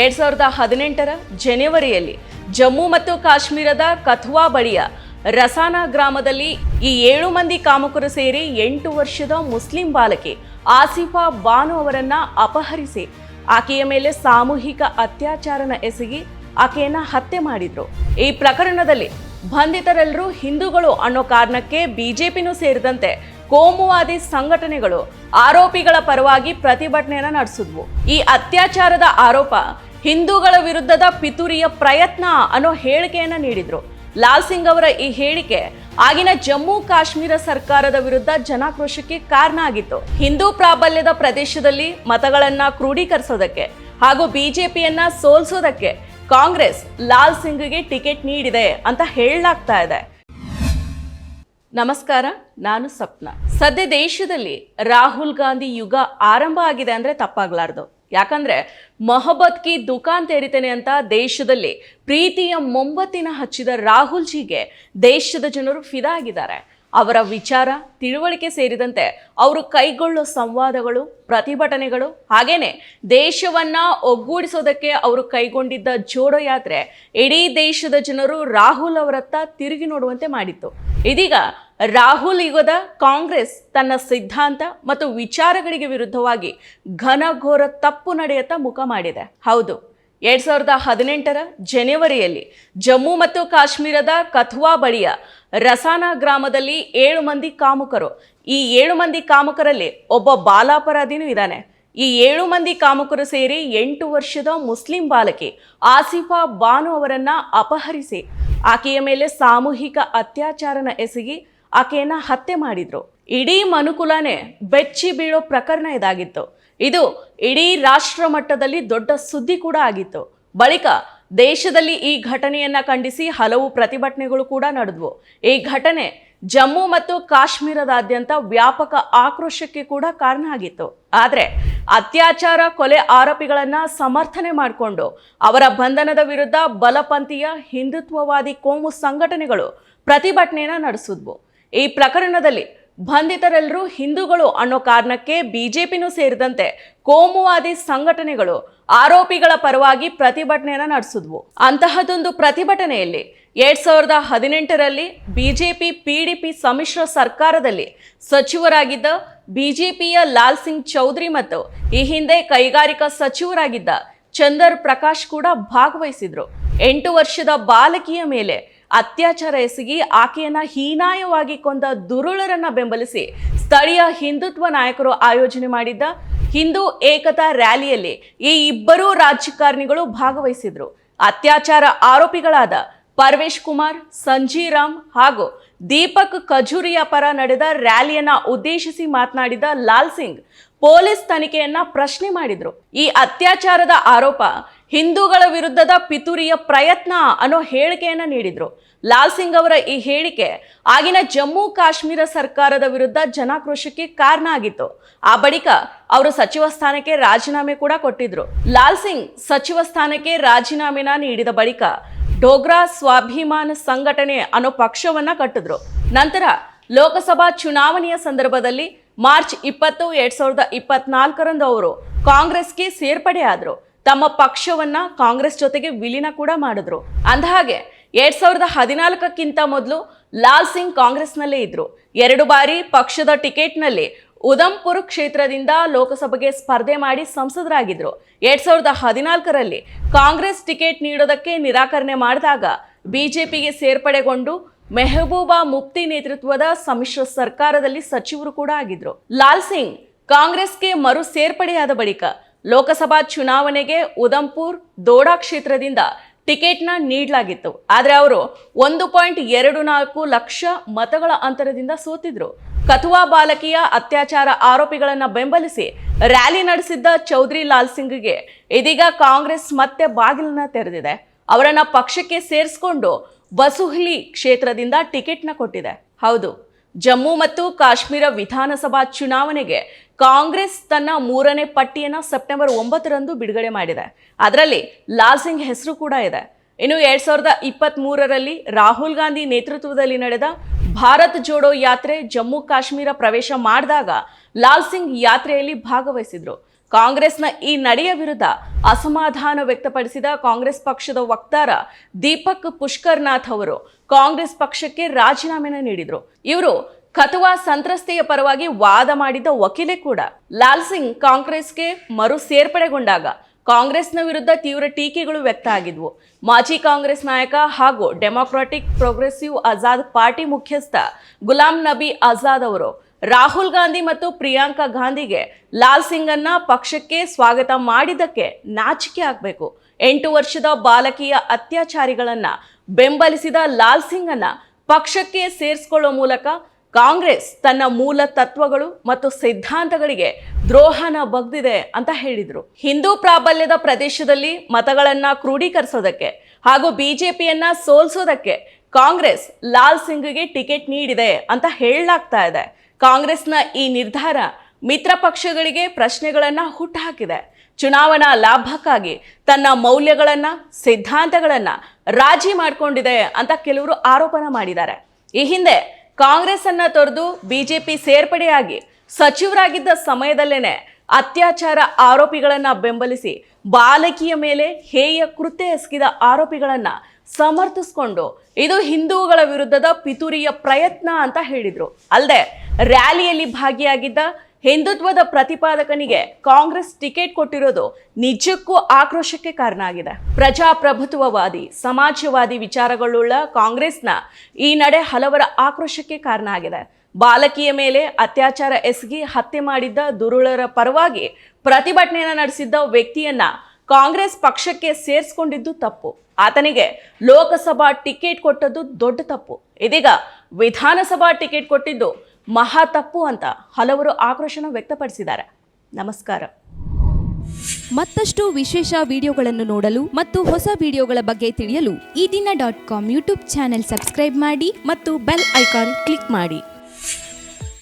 ಎರಡ್ ಸಾವಿರದ ಹದಿನೆಂಟರ ಜನವರಿಯಲ್ಲಿ ಜಮ್ಮು ಮತ್ತು ಕಾಶ್ಮೀರದ ಕಥುವಾ ಬಳಿಯ ರಸಾನಾ ಗ್ರಾಮದಲ್ಲಿ ಈ ಏಳು ಮಂದಿ ಕಾಮಕರು ಸೇರಿ ಎಂಟು ವರ್ಷದ ಮುಸ್ಲಿಂ ಬಾಲಕಿ ಆಸಿಫಾ ಬಾನು ಅವರನ್ನು ಅಪಹರಿಸಿ ಆಕೆಯ ಮೇಲೆ ಸಾಮೂಹಿಕ ಅತ್ಯಾಚಾರನ ಎಸಗಿ ಆಕೆಯನ್ನು ಹತ್ಯೆ ಮಾಡಿದ್ರು. ಈ ಪ್ರಕರಣದಲ್ಲಿ ಬಂಧಿತರೆಲ್ಲರೂ ಹಿಂದೂಗಳು ಅನ್ನೋ ಕಾರಣಕ್ಕೆ ಬಿಜೆಪಿನೂ ಸೇರಿದಂತೆ ಕೋಮುವಾದಿ ಸಂಘಟನೆಗಳು ಆರೋಪಿಗಳ ಪರವಾಗಿ ಪ್ರತಿಭಟನೆಯನ್ನು ನಡೆಸಿದ್ವು. ಈ ಅತ್ಯಾಚಾರದ ಆರೋಪ ಹಿಂದೂಗಳ ವಿರುದ್ಧದ ಪಿತೂರಿಯ ಪ್ರಯತ್ನ ಅನ್ನೋ ಹೇಳಿಕೆಯನ್ನು ನೀಡಿದ್ರು. ಲಾಲ್ ಸಿಂಗ್ ಅವರ ಈ ಹೇಳಿಕೆ ಆಗಿನ ಜಮ್ಮು ಕಾಶ್ಮೀರ ಸರ್ಕಾರದ ವಿರುದ್ಧ ಜನಾಕ್ರೋಶಕ್ಕೆ ಕಾರಣ ಆಗಿತ್ತು. ಹಿಂದೂ ಪ್ರಾಬಲ್ಯದ ಪ್ರದೇಶದಲ್ಲಿ ಮತಗಳನ್ನ ಕ್ರೋಢೀಕರಿಸೋದಕ್ಕೆ ಹಾಗೂ ಬಿಜೆಪಿಯನ್ನ ಸೋಲ್ಸೋದಕ್ಕೆ ಕಾಂಗ್ರೆಸ್ ಲಾಲ್ ಸಿಂಗ್ಗೆ ಟಿಕೆಟ್ ನೀಡಿದೆ ಅಂತ ಹೇಳಲಾಗ್ತಾ ಇದೆ. ನಮಸ್ಕಾರ, ನಾನು ಸಪ್ನ. ಸದ್ಯ ದೇಶದಲ್ಲಿ ರಾಹುಲ್ ಗಾಂಧಿ ಯುಗ ಆರಂಭ ಆಗಿದೆ ಅಂದರೆ ತಪ್ಪಾಗ್ಲಾರ್ದು. ಯಾಕಂದ್ರೆ ಮೊಹಬ್ಬತ್ ಕಿ ದುಕಾನ್ ತೆರಿತೇನೆ ಅಂತ ದೇಶದಲ್ಲಿ ಪ್ರೀತಿಯ ಮೊಂಬತ್ತಿನ ಹಚ್ಚಿದ ರಾಹುಲ್ ಜಿಗೆ ದೇಶದ ಜನರು ಫಿದಾ ಆಗಿದ್ದಾರೆ. ಅವರ ವಿಚಾರ, ತಿಳುವಳಿಕೆ ಸೇರಿದಂತೆ ಅವರು ಕೈಗೊಳ್ಳೋ ಸಂವಾದಗಳು, ಪ್ರತಿಭಟನೆಗಳು, ಹಾಗೇನೆ ದೇಶವನ್ನ ಒಗ್ಗೂಡಿಸೋದಕ್ಕೆ ಅವರು ಕೈಗೊಂಡಿದ್ದ ಜೋಡೋ ಯಾತ್ರೆ ಇಡೀ ದೇಶದ ಜನರು ರಾಹುಲ್ ಅವರತ್ತ ತಿರುಗಿ ನೋಡುವಂತೆ ಮಾಡಿತ್ತು. ಇದೀಗ ರಾಹುಲ್ ಯುಗದ ಕಾಂಗ್ರೆಸ್ ತನ್ನ ಸಿದ್ಧಾಂತ ಮತ್ತು ವಿಚಾರಗಳಿಗೆ ವಿರುದ್ಧವಾಗಿ ಘನಘೋರ ತಪ್ಪು ನಡೆಯತ್ತ ಮುಖ ಮಾಡಿದೆ. ಹೌದು ಎರಡ್ ಸಾವಿರದ ಹದಿನೆಂಟರ ಜನವರಿಯಲ್ಲಿ ಜಮ್ಮು ಮತ್ತು ಕಾಶ್ಮೀರದ ಕಥುವಾ ಬಳಿಯ ರಸಾನಾ ಗ್ರಾಮದಲ್ಲಿ ಏಳು ಮಂದಿ ಕಾಮುಕರು, ಈ ಏಳು ಮಂದಿ ಕಾಮುಕರಲ್ಲಿ ಒಬ್ಬ ಬಾಲಾಪರಾಧಿನೂ ಇದ್ದಾನೆ. ಈ ಏಳು ಮಂದಿ ಕಾಮುಕರು ಸೇರಿ ಎಂಟು ವರ್ಷದ ಮುಸ್ಲಿಂ ಬಾಲಕಿ ಆಸಿಫಾ ಬಾನು ಅವರನ್ನ ಅಪಹರಿಸಿ ಆಕೆಯ ಮೇಲೆ ಸಾಮೂಹಿಕ ಅತ್ಯಾಚಾರನ ಎಸಗಿ ಆಕೆಯನ್ನ ಹತ್ಯೆ ಮಾಡಿದ್ರು. ಇಡೀ ಮನುಕುಲನೇ ಬೆಚ್ಚಿ ಬೀಳೋ ಪ್ರಕರಣ ಇದಾಗಿತ್ತು. ಇದು ಇಡೀ ರಾಷ್ಟ್ರ ಮಟ್ಟದಲ್ಲಿ ದೊಡ್ಡ ಸುದ್ದಿ ಕೂಡ ಆಗಿತ್ತು. ಬಳಿಕ ದೇಶದಲ್ಲಿ ಈ ಘಟನೆಯನ್ನ ಖಂಡಿಸಿ ಹಲವು ಪ್ರತಿಭಟನೆಗಳು ಕೂಡ ನಡೆದ್ವು. ಈ ಘಟನೆ ಜಮ್ಮು ಮತ್ತು ಕಾಶ್ಮೀರದಾದ್ಯಂತ ವ್ಯಾಪಕ ಆಕ್ರೋಶಕ್ಕೆ ಕೂಡ ಕಾರಣ ಆಗಿತ್ತು. ಆದರೆ ಅತ್ಯಾಚಾರ ಕೊಲೆ ಆರೋಪಿಗಳನ್ನ ಸಮರ್ಥನೆ ಮಾಡಿಕೊಂಡು ಅವರ ಬಂಧನದ ವಿರುದ್ಧ ಬಲಪಂಥೀಯ ಹಿಂದುತ್ವವಾದಿ ಕೋಮು ಸಂಘಟನೆಗಳು ಪ್ರತಿಭಟನೆಯನ್ನ ನಡೆಸಿದ್ವು. ಈ ಪ್ರಕರಣದಲ್ಲಿ ಬಂಧಿತರೆಲ್ಲರೂ ಹಿಂದೂಗಳು ಅನ್ನೋ ಕಾರಣಕ್ಕೆ ಬಿಜೆಪಿನೂ ಸೇರಿದಂತೆ ಕೋಮುವಾದಿ ಸಂಘಟನೆಗಳು ಆರೋಪಿಗಳ ಪರವಾಗಿ ಪ್ರತಿಭಟನೆಯನ್ನು ನಡೆಸಿದ್ವು. ಅಂತಹದೊಂದು ಪ್ರತಿಭಟನೆಯಲ್ಲಿ ಎರಡ್ ಸಾವಿರದ ಹದಿನೆಂಟರಲ್ಲಿ ಬಿಜೆಪಿ ಪಿಡಿಪಿ ಸಮ್ಮಿಶ್ರ ಸರ್ಕಾರದಲ್ಲಿ ಸಚಿವರಾಗಿದ್ದ ಬಿಜೆಪಿಯ ಲಾಲ್ ಸಿಂಗ್ ಚೌಧರಿ ಮತ್ತು ಈ ಹಿಂದೆ ಕೈಗಾರಿಕಾ ಸಚಿವರಾಗಿದ್ದ ಚಂದರ್ ಪ್ರಕಾಶ್ ಕೂಡ ಭಾಗವಹಿಸಿದ್ರು. ಎಂಟು ವರ್ಷದ ಬಾಲಕಿಯ ಮೇಲೆ ಅತ್ಯಾಚಾರ ಎಸಗಿ ಆಕೆಯನ್ನ ಹೀನಾಯವಾಗಿ ಕೊಂದ ದುರುಳರನ್ನ ಬೆಂಬಲಿಸಿ ಸ್ಥಳೀಯ ಹಿಂದುತ್ವ ನಾಯಕರು ಆಯೋಜನೆ ಮಾಡಿದ್ದ ಹಿಂದೂ ಏಕತಾ ರ್ಯಾಲಿಯಲ್ಲಿ ಈ ಇಬ್ಬರೂ ರಾಜಕಾರಣಿಗಳು ಭಾಗವಹಿಸಿದ್ರು. ಅತ್ಯಾಚಾರ ಆರೋಪಿಗಳಾದ ಪರ್ವೇಶ್ ಕುಮಾರ್ ಸಂಜೀರಾಮ್ ಹಾಗೂ ದೀಪಕ್ ಖಜೂರಿಯ ಪರ ನಡೆದ ರ್ಯಾಲಿಯನ್ನ ಉದ್ದೇಶಿಸಿ ಮಾತನಾಡಿದ ಲಾಲ್ ಸಿಂಗ್, ಪೊಲೀಸ್ ತನಿಖೆಯನ್ನ ಪ್ರಶ್ನೆ ಮಾಡಿದ್ರು. ಈ ಅತ್ಯಾಚಾರದ ಆರೋಪ ಹಿಂದೂಗಳ ವಿರುದ್ಧದ ಪಿತೂರಿಯ ಪ್ರಯತ್ನ ಅನ್ನೋ ಹೇಳಿಕೆಯನ್ನು ನೀಡಿದರು. ಲಾಲ್ ಸಿಂಗ್ ಅವರ ಈ ಹೇಳಿಕೆ ಆಗಿನ ಜಮ್ಮು ಕಾಶ್ಮೀರ ಸರ್ಕಾರದ ವಿರುದ್ಧ ಜನಾಕ್ರೋಶಕ್ಕೆ ಕಾರಣ ಆಗಿತ್ತು. ಆ ಬಳಿಕ ಅವರು ಸಚಿವ ಸ್ಥಾನಕ್ಕೆ ರಾಜೀನಾಮೆ ಕೂಡ ಕೊಟ್ಟಿದ್ರು. ಲಾಲ್ ಸಿಂಗ್ ಸಚಿವ ಸ್ಥಾನಕ್ಕೆ ರಾಜೀನಾಮೆನ ನೀಡಿದ ಬಳಿಕ ಡೋಗ್ರಾ ಸ್ವಾಭಿಮಾನ ಸಂಘಟನೆ ಅನ್ನೋ ಪಕ್ಷವನ್ನ ಕಟ್ಟಿದ್ರು. ನಂತರ ಲೋಕಸಭಾ ಚುನಾವಣೆಯ ಸಂದರ್ಭದಲ್ಲಿ ಮಾರ್ಚ್ ಇಪ್ಪತ್ತು, ಎರಡ್ ಸಾವಿರದ ಇಪ್ಪತ್ನಾಲ್ಕರಂದು ಅವರು ಕಾಂಗ್ರೆಸ್ಗೆ ಸೇರ್ಪಡೆ ಆದ್ರು ತಮ್ಮ ಪಕ್ಷವನ್ನ ಕಾಂಗ್ರೆಸ್ ಜೊತೆಗೆ ವಿಲೀನ ಕೂಡ ಮಾಡಿದ್ರು. ಅಂದಹಾಗೆ, ಎರಡ್ ಸಾವಿರದ ಹದಿನಾಲ್ಕಕ್ಕಿಂತ ಮೊದಲು ಲಾಲ್ ಸಿಂಗ್ ಕಾಂಗ್ರೆಸ್ನಲ್ಲೇ ಇದ್ರು. ಎರಡು ಬಾರಿ ಪಕ್ಷದ ಟಿಕೆಟ್ನಲ್ಲಿ ಉಧಂಪುರ್ ಕ್ಷೇತ್ರದಿಂದ ಲೋಕಸಭೆಗೆ ಸ್ಪರ್ಧೆ ಮಾಡಿ ಸಂಸದರಾಗಿದ್ರು. ಎರಡ್ ಸಾವಿರದ ಹದಿನಾಲ್ಕರಲ್ಲಿ ಕಾಂಗ್ರೆಸ್ ಟಿಕೆಟ್ ನೀಡೋದಕ್ಕೆ ನಿರಾಕರಣೆ ಮಾಡಿದಾಗ ಬಿಜೆಪಿಗೆ ಸೇರ್ಪಡೆಗೊಂಡು ಮೆಹಬೂಬಾ ಮುಫ್ತಿ ನೇತೃತ್ವದ ಸಮ್ಮಿಶ್ರ ಸರ್ಕಾರದಲ್ಲಿ ಸಚಿವರು ಕೂಡ ಆಗಿದ್ರು. ಲಾಲ್ ಸಿಂಗ್ ಕಾಂಗ್ರೆಸ್ಗೆ ಮರು ಸೇರ್ಪಡೆಯಾದ ಬಳಿಕ ಲೋಕಸಭಾ ಚುನಾವಣೆಗೆ ಉದಂಪುರ್ ದೋಡಾ ಕ್ಷೇತ್ರದಿಂದ ಟಿಕೆಟ್ನ ನೀಡಲಾಗಿತ್ತು. ಆದರೆ ಅವರು ಒಂದು ಪಾಯಿಂಟ್ ಎರಡು ನಾಲ್ಕು ಲಕ್ಷ ಮತಗಳ ಅಂತರದಿಂದ ಸೋತಿದ್ರು. ಕಥುವಾ ಬಾಲಕಿಯ ಅತ್ಯಾಚಾರ ಆರೋಪಿಗಳನ್ನು ಬೆಂಬಲಿಸಿ ರ್ಯಾಲಿ ನಡೆಸಿದ್ದ ಚೌಧರಿ ಲಾಲ್ ಸಿಂಗ್ಗೆ ಇದೀಗ ಕಾಂಗ್ರೆಸ್ ಮತ್ತೆ ಬಾಗಿಲನ್ನ ತೆರೆದಿದೆ. ಅವರನ್ನ ಪಕ್ಷಕ್ಕೆ ಸೇರಿಸಿಕೊಂಡು ಬಸುಹ್ಲಿ ಕ್ಷೇತ್ರದಿಂದ ಟಿಕೆಟ್ನ ಕೊಟ್ಟಿದೆ. ಹೌದು, ಜಮ್ಮು ಮತ್ತು ಕಾಶ್ಮೀರ ವಿಧಾನಸಭಾ ಚುನಾವಣೆಗೆ ಕಾಂಗ್ರೆಸ್ ತನ್ನ ಮೂರನೇ ಪಟ್ಟಿಯನ್ನು ಸೆಪ್ಟೆಂಬರ್ ಒಂಬತ್ತರಂದು ಬಿಡುಗಡೆ ಮಾಡಿದೆ. ಅದರಲ್ಲಿ ಲಾಲ್ ಸಿಂಗ್ ಹೆಸರು ಕೂಡ ಇದೆ. ಇನ್ನು ಎರಡ್ ಸಾವಿರದ ಇಪ್ಪತ್ತ್ ಮೂರರಲ್ಲಿ ರಾಹುಲ್ ಗಾಂಧಿ ನೇತೃತ್ವದಲ್ಲಿ ನಡೆದ ಭಾರತ್ ಜೋಡೋ ಯಾತ್ರೆ ಜಮ್ಮು ಕಾಶ್ಮೀರ ಪ್ರವೇಶ ಮಾಡಿದಾಗ ಲಾಲ್ ಸಿಂಗ್ ಯಾತ್ರೆಯಲ್ಲಿ ಭಾಗವಹಿಸಿದ್ರು. ಕಾಂಗ್ರೆಸ್ನ ಈ ನಡೆಯ ವಿರುದ್ಧ ಅಸಮಾಧಾನ ವ್ಯಕ್ತಪಡಿಸಿದ ಕಾಂಗ್ರೆಸ್ ಪಕ್ಷದ ವಕ್ತಾರ ದೀಪಕ್ ಪುಷ್ಕರ್ನಾಥ್ ಅವರು ಕಾಂಗ್ರೆಸ್ ಪಕ್ಷಕ್ಕೆ ರಾಜೀನಾಮೆನ ನೀಡಿದರು. ಇವರು ಕಥುವಾ ಸಂತ್ರಸ್ತೆಯ ಪರವಾಗಿ ವಾದ ಮಾಡಿದ ವಕೀಲೆ ಕೂಡ. ಲಾಲ್ ಸಿಂಗ್ ಕಾಂಗ್ರೆಸ್ಗೆ ಮರು ಸೇರ್ಪಡೆಗೊಂಡಾಗ ಕಾಂಗ್ರೆಸ್ನ ವಿರುದ್ಧ ತೀವ್ರ ಟೀಕೆಗಳು ವ್ಯಕ್ತ ಆಗಿದ್ವು. ಮಾಜಿ ಕಾಂಗ್ರೆಸ್ ನಾಯಕ ಹಾಗೂ ಡೆಮಾಕ್ರಾಟಿಕ್ ಪ್ರೋಗ್ರೆಸಿವ್ ಆಜಾದ್ ಪಾರ್ಟಿ ಮುಖ್ಯಸ್ಥ ಗುಲಾಂ ನಬಿ ಆಜಾದ್ ಅವರು ರಾಹುಲ್ ಗಾಂಧಿ ಮತ್ತು ಪ್ರಿಯಾಂಕಾ ಗಾಂಧಿಗೆ ಲಾಲ್ ಸಿಂಗ್ ಅನ್ನ ಪಕ್ಷಕ್ಕೆ ಸ್ವಾಗತ ಮಾಡಿದ್ದಕ್ಕೆ ನಾಚಿಕೆ ಆಗಬೇಕು. ಎಂಟು ವರ್ಷದ ಬಾಲಕಿಯ ಅತ್ಯಾಚಾರಿಗಳನ್ನ ಬೆಂಬಲಿಸಿದ ಲಾಲ್ ಸಿಂಗ್ ಅನ್ನ ಪಕ್ಷಕ್ಕೆ ಸೇರಿಸಿಕೊಳ್ಳೋ ಮೂಲಕ ಕಾಂಗ್ರೆಸ್ ತನ್ನ ಮೂಲ ತತ್ವಗಳು ಮತ್ತು ಸಿದ್ಧಾಂತಗಳಿಗೆ ದ್ರೋಹನ ಬಗ್ದಿದೆ ಅಂತ ಹೇಳಿದರು. ಹಿಂದೂ ಪ್ರಾಬಲ್ಯದ ಪ್ರದೇಶದಲ್ಲಿ ಮತಗಳನ್ನು ಕ್ರೋಢೀಕರಿಸೋದಕ್ಕೆ ಹಾಗೂ ಬಿಜೆಪಿಯನ್ನ ಸೋಲ್ಸೋದಕ್ಕೆ ಕಾಂಗ್ರೆಸ್ ಲಾಲ್ ಸಿಂಗ್ಗೆ ಟಿಕೆಟ್ ನೀಡಿದೆ ಅಂತ ಹೇಳಲಾಗ್ತಾ ಇದೆ. ಕಾಂಗ್ರೆಸ್ನ ಈ ನಿರ್ಧಾರ ಮಿತ್ರ ಪಕ್ಷಗಳಿಗೆ ಪ್ರಶ್ನೆಗಳನ್ನು ಹುಟ್ಟುಹಾಕಿದೆ. ಚುನಾವಣಾ ಲಾಭಕ್ಕಾಗಿ ತನ್ನ ಮೌಲ್ಯಗಳನ್ನು, ಸಿದ್ಧಾಂತಗಳನ್ನು ರಾಜಿ ಮಾಡಿಕೊಂಡಿದೆ ಅಂತ ಕೆಲವರು ಆರೋಪನ ಮಾಡಿದ್ದಾರೆ. ಈ ಹಿಂದೆ ಕಾಂಗ್ರೆಸ್ ಅನ್ನ ತೊರೆದು ಬಿಜೆಪಿ ಸೇರ್ಪಡೆಯಾಗಿ ಸಚಿವರಾಗಿದ್ದ ಸಮಯದಲ್ಲೇನೆ ಅತ್ಯಾಚಾರ ಆರೋಪಿಗಳನ್ನ ಬೆಂಬಲಿಸಿ ಬಾಲಕಿಯ ಮೇಲೆ ಹೇಯ ಕೃತ್ಯ ಎಸಗಿದ ಆರೋಪಿಗಳನ್ನ ಸಮರ್ಥಿಸ್ಕೊಂಡು ಇದು ಹಿಂದೂಗಳ ವಿರುದ್ಧದ ಪಿತೂರಿಯ ಪ್ರಯತ್ನ ಅಂತ ಹೇಳಿದ್ರು. ಅಲ್ಲದೆ ರ್ಯಾಲಿಯಲ್ಲಿ ಭಾಗಿಯಾಗಿದ್ದ ಹಿಂದುತ್ವದ ಪ್ರತಿಪಾದಕನಿಗೆ ಕಾಂಗ್ರೆಸ್ ಟಿಕೆಟ್ ಕೊಟ್ಟಿರೋದು ನಿಜಕ್ಕೂ ಆಕ್ರೋಶಕ್ಕೆ ಕಾರಣ ಆಗಿದೆ ಪ್ರಜಾಪ್ರಭುತ್ವವಾದಿ ಸಮಾಜವಾದಿ ವಿಚಾರಗಳುಳ್ಳ ಕಾಂಗ್ರೆಸ್ನ ಈ ನಡೆ ಹಲವರ ಆಕ್ರೋಶಕ್ಕೆ ಕಾರಣ ಆಗಿದೆ ಬಾಲಕಿಯ ಮೇಲೆ ಅತ್ಯಾಚಾರ ಎಸಗಿ ಹತ್ಯೆ ಮಾಡಿದ್ದ ದುರುಳರ ಪರವಾಗಿ ಪ್ರತಿಭಟನೆಯನ್ನು ನಡೆಸಿದ್ದ ವ್ಯಕ್ತಿಯನ್ನ ಕಾಂಗ್ರೆಸ್ ಪಕ್ಷಕ್ಕೆ ಸೇರಿಸ್ಕೊಂಡಿದ್ದು ತಪ್ಪು. ಆತನಿಗೆ ಲೋಕಸಭಾ ಟಿಕೆಟ್ ಕೊಟ್ಟದ್ದು ದೊಡ್ಡ ತಪ್ಪು. ಇದೀಗ ವಿಧಾನಸಭಾ ಟಿಕೆಟ್ ಕೊಟ್ಟಿದ್ದು ಮಹಾ ತಪ್ಪು ಅಂತ ಹಲವರು ಆಕ್ರೋಶನ ವ್ಯಕ್ತಪಡಿಸಿದ್ದಾರೆ. ನಮಸ್ಕಾರ. ಮತ್ತಷ್ಟು ವಿಶೇಷ ವಿಡಿಯೋಗಳನ್ನು ನೋಡಲು ಮತ್ತು ಹೊಸ ವಿಡಿಯೋಗಳ ಬಗ್ಗೆ ತಿಳಿಯಲು Eedina dot com YouTube channel subscribe ಮಾಡಿ ಮತ್ತು ಬೆಲ್ ಐಕಾನ್ ಕ್ಲಿಕ್ ಮಾಡಿ.